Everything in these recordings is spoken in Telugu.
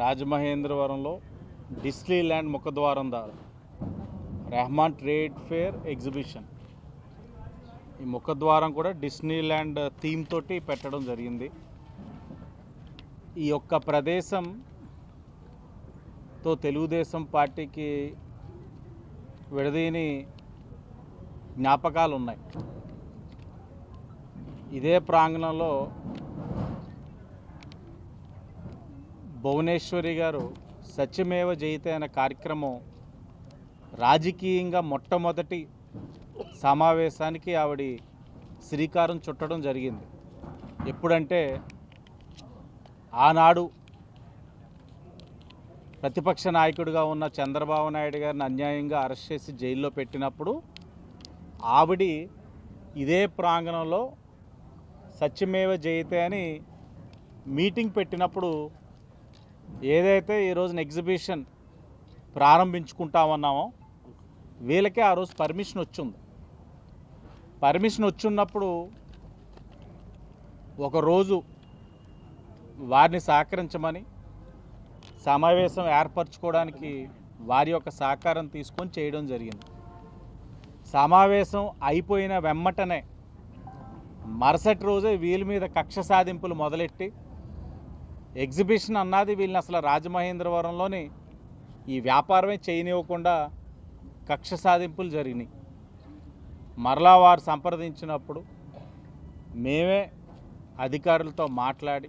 రాజమహేంద్రవరంలో డిస్లీ ల్యాండ్ ముఖద్వారం దారు రెహమాన్ ట్రేడ్ ఫేర్ ఎగ్జిబిషన్. ఈ ముఖద్వారం కూడా డిస్నీ ల్యాండ్ థీమ్ తోటి పెట్టడం జరిగింది. ఈ యొక్క ప్రదేశంతో తెలుగుదేశం పార్టీకి విడదీని జ్ఞాపకాలు ఉన్నాయి ఇదే ప్రాంగణంలో భువనేశ్వరి గారు సత్యమేవ జయితే అనే కార్యక్రమం రాజకీయంగా మొట్టమొదటి సమావేశానికి ఆవిడ శ్రీకారం చుట్టడం జరిగింది. ఎప్పుడంటే ఆనాడు ప్రతిపక్ష నాయకుడిగా ఉన్న చంద్రబాబు నాయుడు గారిని అన్యాయంగా అరెస్ట్ చేసి జైల్లో పెట్టినప్పుడు ఆవిడ ఇదే ప్రాంగణంలో సత్యమేవ జయితే అని మీటింగ్ పెట్టినప్పుడు ఏదైతే ఈరోజున ఎగ్జిబిషన్ ప్రారంభించుకుంటామన్నామో వీళ్ళకే ఆ రోజు పర్మిషన్ వచ్చింది. పర్మిషన్ వచ్చిన్నప్పుడు ఒకరోజు వారిని సహకరించమని సమావేశం ఏర్పరచుకోవడానికి వారి యొక్క సహకారం తీసుకొని చేయడం జరిగింది. సమావేశం అయిపోయిన వెమ్మటనే మరుసటి రోజే వీళ్ళ మీద కక్ష సాధింపులు మొదలెట్టి ఎగ్జిబిషన్ అన్నది వీళ్ళని అసలు రాజమహేంద్రవరంలోని ఈ వ్యాపారమే చేయనివ్వకుండా కక్ష సాధింపులు జరిగినాయి. మరలా వారు సంప్రదించినప్పుడు మేమే అధికారులతో మాట్లాడి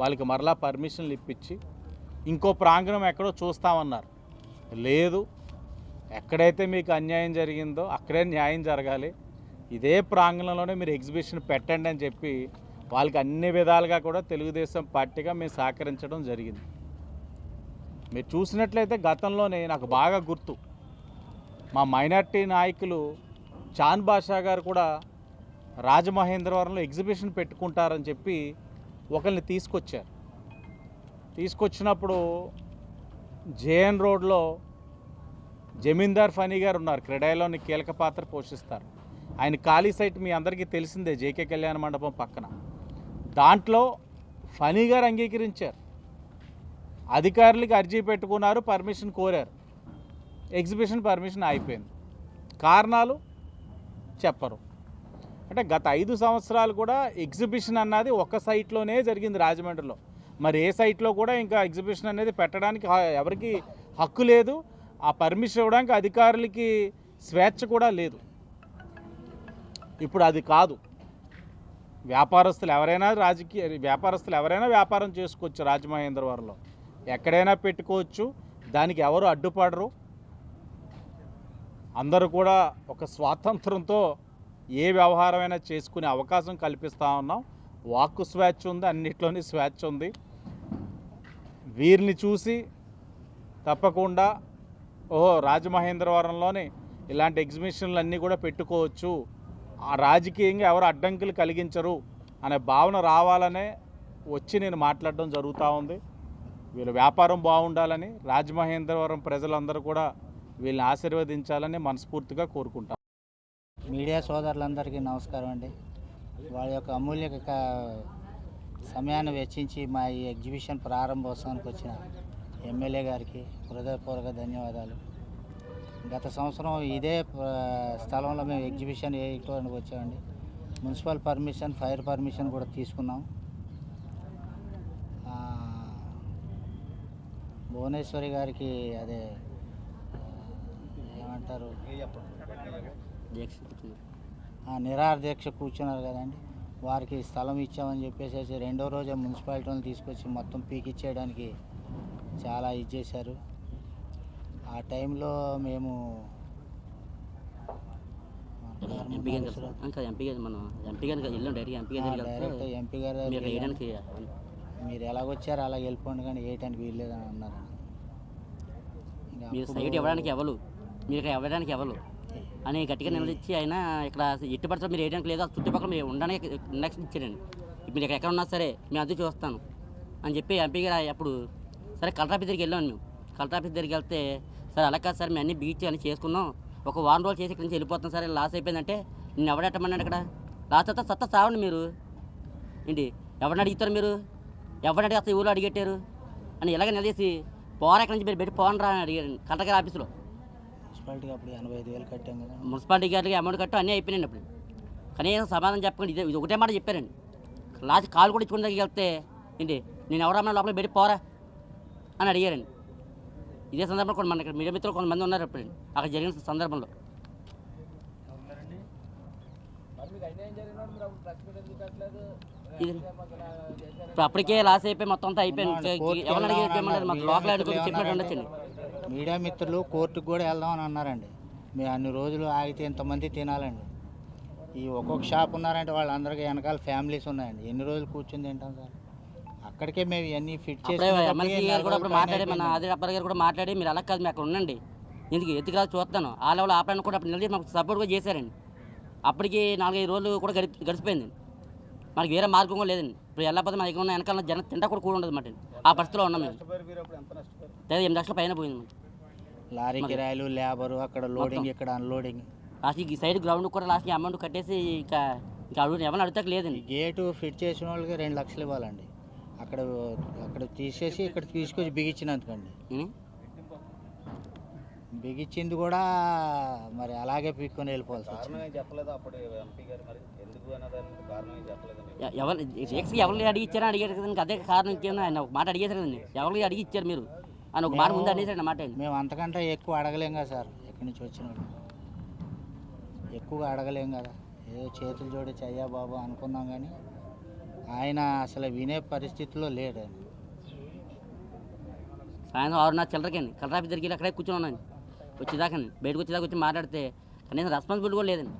వాళ్ళకి మరలా పర్మిషన్లు ఇప్పించి ఇంకో ప్రాంగణం ఎక్కడో చూస్తామన్నారు. లేదు ఎక్కడైతే మీకు అన్యాయం జరిగిందో అక్కడే న్యాయం జరగాలి. ఇదే ప్రాంగణంలోనే మీరు ఎగ్జిబిషన్ పెట్టండి అని చెప్పి వాళ్ళకి అన్ని విధాలుగా కూడా తెలుగుదేశం పార్టీగా మేము సహకరించడం జరిగింది. మీరు చూసినట్లయితే గతంలోనే నాకు బాగా గుర్తు. మా మైనార్టీ నాయకులు చాన్ బాషా గారు కూడా రాజమహేంద్రవరంలో ఎగ్జిబిషన్ పెట్టుకుంటారని చెప్పి ఒకరిని తీసుకొచ్చారు. తీసుకొచ్చినప్పుడు జేఎన్ రోడ్లో జమీందార్ ఫనీ గారు ఉన్నారు. క్రెడాయిలోని కీలక పాత్ర పోషిస్తారు. ఆయన ఖాళీ సైట్ మీ అందరికీ తెలిసిందే జేకే కళ్యాణ మండపం పక్కన. దాంట్లో ఫనీ గారు అంగీకరించారు. అధికారులకి అర్జీ పెట్టుకున్నారు పర్మిషన్ కోరారు. ఎగ్జిబిషన్ పర్మిషన్ అయిపోయింది. కారణాలు చెప్పరు. అంటే గత ఐదు సంవత్సరాలు కూడా ఎగ్జిబిషన్ అన్నది ఒక సైట్లోనే జరిగింది రాజమండ్రిలో. మరి ఏ సైట్లో కూడా ఇంకా ఎగ్జిబిషన్ అనేది పెట్టడానికి ఎవరికి హక్కు లేదు. ఆ పర్మిషన్ ఇవ్వడానికి అధికారులకి స్వేచ్ఛ కూడా లేదు. ఇప్పుడు అది కాదు. వ్యాపారస్తులు ఎవరైనా రాజకీయ వ్యాపారస్తులు ఎవరైనా వ్యాపారం చేసుకోవచ్చు రాజమహేంద్రవరంలో. ఎక్కడైనా పెట్టుకోవచ్చు. దానికి ఎవరు అడ్డుపడరు. అందరూ కూడా ఒక స్వాతంత్రంతో ఏ వ్యవహారమైనా చేసుకునే అవకాశం కల్పిస్తూ ఉన్నాం. వాక్కు స్వేచ్ఛ ఉంది అన్నిట్లోని స్వేచ్ఛ ఉంది. వీరిని చూసి తప్పకుండా ఓహో రాజమహేంద్రవరంలోనే ఇలాంటి ఎగ్జిబిషన్లు అన్నీ కూడా పెట్టుకోవచ్చు. రాజకీయంగా ఎవరు అడ్డంకులు కలిగించరు అనే భావన రావాలనే వచ్చి నేను మాట్లాడడం జరుగుతూ ఉంది. వీళ్ళ వ్యాపారం బాగుండాలని రాజమహేంద్రవరం ప్రజలందరూ కూడా వీళ్ళని ఆశీర్వదించాలని మనస్ఫూర్తిగా కోరుకుంటాం. మీడియా సోదరులందరికీ నమస్కారం అండి. వాళ్ళ యొక్క అమూల్య సమయాన్ని వెచ్చించి మా ఈ ఎగ్జిబిషన్ ప్రారంభోత్సవానికి వచ్చిన ఎమ్మెల్యే గారికి హృదయపూర్వక ధన్యవాదాలు. గత సంవత్సరం ఇదే స్థలంలో మేము ఎగ్జిబిషన్ వేయడానికి వచ్చామండి. మున్సిపల్ పర్మిషన్ ఫైర్ పర్మిషన్ కూడా తీసుకున్నాం. భువనేశ్వరి గారికి అదే ఏమంటారు? ఆ నిరాహార దీక్ష కూర్చున్నారు కదండి. వారికి స్థలం ఇచ్చామని చెప్పేసి రెండో రోజే మున్సిపాలిటీ తీసుకొచ్చి మొత్తం పీకిచ్చేయడానికి చాలా ఇది చేశారు. ఆ టైంలో మేము ఎంపీ గారు ఎంపీ గారు మనం ఎంపీ గారికి వెళ్ళాం డైరెక్ట్గా ఎంపీ గారి డైరెక్ట్ ఎంపీ గారు మీరు వేయడానికి మీరు ఎలాగొచ్చారు అలా వెళ్ళిపోండి కానీ వేయటానికి వీల్లేదని అన్నారు. మీరు సైట్ ఇవ్వడానికి ఎవరు? మీరు ఇక్కడ ఇవ్వడానికి ఎవరు? అని గట్టిగా నిలదీసి ఆయన ఇక్కడ ఎట్టి పడితే మీరు వేయడానికి లేదు చుట్టుపక్కల మీరు ఉండడానికి నెక్స్ట్ ఇచ్చారండి. మీరు ఇక్కడ ఎక్కడ ఉన్నా సరే మేము అది చూస్తాను. అని చెప్పి ఎంపీ గారు అప్పుడు సరే కలెక్టర్ ఆఫీస్ దగ్గరికి వెళ్ళాం మేము. కలెక్టర్ ఆఫీస్ దగ్గరికి వెళ్తే సార్ అలా కాదు సార్ మేము అన్ని బీచ్ అని చేసుకున్నాం. ఒక వారం రోజులు చేసి ఇక్కడి నుంచి వెళ్ళిపోతాం సార్ లాస్ అయిపోయిందంటే నేను ఎవడెట్టమన్నాడు ఇక్కడ లాస్ అయితే సత్తా సావండి మీరు. ఏంటి ఎవరిని అడుగుతారు మీరు? ఎవరిని అడిగి అసలు ఊళ్ళో అడిగెట్టారు? అని ఇలాగ నిలదీసి పోరా ఎక్కడి నుంచి మీరు పెట్టి పోనరా అని అడిగారు కలెక్టర్ గారి ఆఫీసులో. మున్సిపాలిటీకి అప్పుడు ఎనభై ఐదు వేలు కట్టాం కదా. మున్సిపాలిటీ గారికి అమౌంట్ కట్టు అన్నీ అయిపోయినాయండి అప్పుడు. కనీసం సమాధానం చెప్పకండి ఇది ఇది ఒకటే మాట చెప్పారండి. లాస్ట్ కాల్ కూడా ఇచ్చుకుని దగ్గరికి వెళ్తే ఏంటి నేను ఎవరన్నా లోపల పెట్టి పోరా అని అడిగారండి. ఇదే సందర్భంలో కొన్ని మన ఇక్కడ మీడియా మిత్రులు కొంతమంది ఉన్నారు ఇప్పుడు. అక్కడ జరిగిన సందర్భంలో. ఇప్పుడు అప్పటికే లాస్ అయిపోయి మొత్తం అంతా అయిపోయింది. ఎవరు అడిగి వెళ్దాం చెప్పమన్నారు అన్నారు. మన లోకల్ అడుగుని మీడియా చెప్పినట్టు మిత్రులు ఉండొచ్చండి మీడియా మిత్రులు కోర్టుకు కూడా వెళ్దామని అన్నారండి. మేము అన్ని రోజులు ఆగితే ఇంతమంది తినాలండి. ఈ ఒక్కొక్క షాప్ ఉన్నారంటే వాళ్ళందరికీ వెనకాల ఫ్యామిలీస్ ఉన్నాయండి. ఎన్ని రోజులు కూర్చుని తింటాం సార్? అక్కడికే మేము ఇవన్నీ ఫిట్ అప్పుడే ఎమ్మెల్సీ గారు కూడా ఇప్పుడు మాట్లాడి మన చేసి ఆదిర అప్పర్ గారు కూడా మాట్లాడి మీరు అలా కాదు మీరు అక్కడ ఉండండి. ఎందుకు ఎందుకు రాదు చూస్తాను. ఆ లెవెల్ ఆపడానికి కూడా అప్పుడు నిలదీ మాకు సపోర్ట్ కూడా చేశారండి. అప్పటికి నాలుగైదు రోజులు కూడా గడిపి గడిచిపోయింది. మనకి వేరే మార్గం కూడా లేదండి. ఇప్పుడు వెళ్ళకపోతే మన దగ్గర ఉన్న వెనకాల జనం తింటా కూడా కూడా ఉండదు మాట ఆ పరిస్థితిలో ఉన్నాం మేము. లేదా ఎనిమిది లక్షల పైన పోయింది లారీ కిరాయిలు లేబరు అక్కడ లోడింగ్ ఇక్కడ అన్లోడింగ్ లాస్ట్ ఈ సైడ్ గ్రౌండ్ కూడా లాస్ట్కి అమౌంట్ కట్టేసి ఇంకా ఇంకా అడుగు ఎవరిని అడుగుతాక లేదండి. గేటు ఫిట్ చేసిన వాళ్ళకి రెండు లక్షలు ఇవ్వాలండి. అక్కడ అక్కడ తీసేసి ఇక్కడ తీసుకొచ్చి బిగించినందుకండి? బిగించింది కూడా మరి అలాగే పీక్కొని వెళ్ళిపోవాల్సి వచ్చింది. కారణమే చెప్పలేదు అప్పుడు ఎంపీ గారు మరి? ఎందుకు అన్నదానికి కారణమే చెప్పలేదు ఎ- ఎవరు ఎవరికి అడిగి ఇచ్చారని అడిగారు కదండి. అదే కారణం ఇంకేమో ఆయన ఒక మాట అడిగేశారు కదండి. అడిగి ఇచ్చారు మీరు? అని ఒక మాట ముందు అనేసాడు అన్నమాట అండి మేము అంతకంటే ఎక్కువ అడగలేం కదా సార్. ఎక్కడి నుంచి వచ్చిన ఎక్కువగా అడగలేం కదా. ఏదో చేతులు జోడించి అయ్యా బాబు అనుకున్నాం కానీ ఆయన అసలు వినే పరిస్థితిలో లేడు ఆయన. సాయంత్రం ఆరున్నర చిల్లరకండి. కలర్ జరిగి అక్కడే కూర్చొని ఉన్నాను. వచ్చేదాకా బయటకు వచ్చేదాకా వచ్చి మాట్లాడితే కనీసం రెస్పాన్సిబిలిటీ కూడా లేదండి.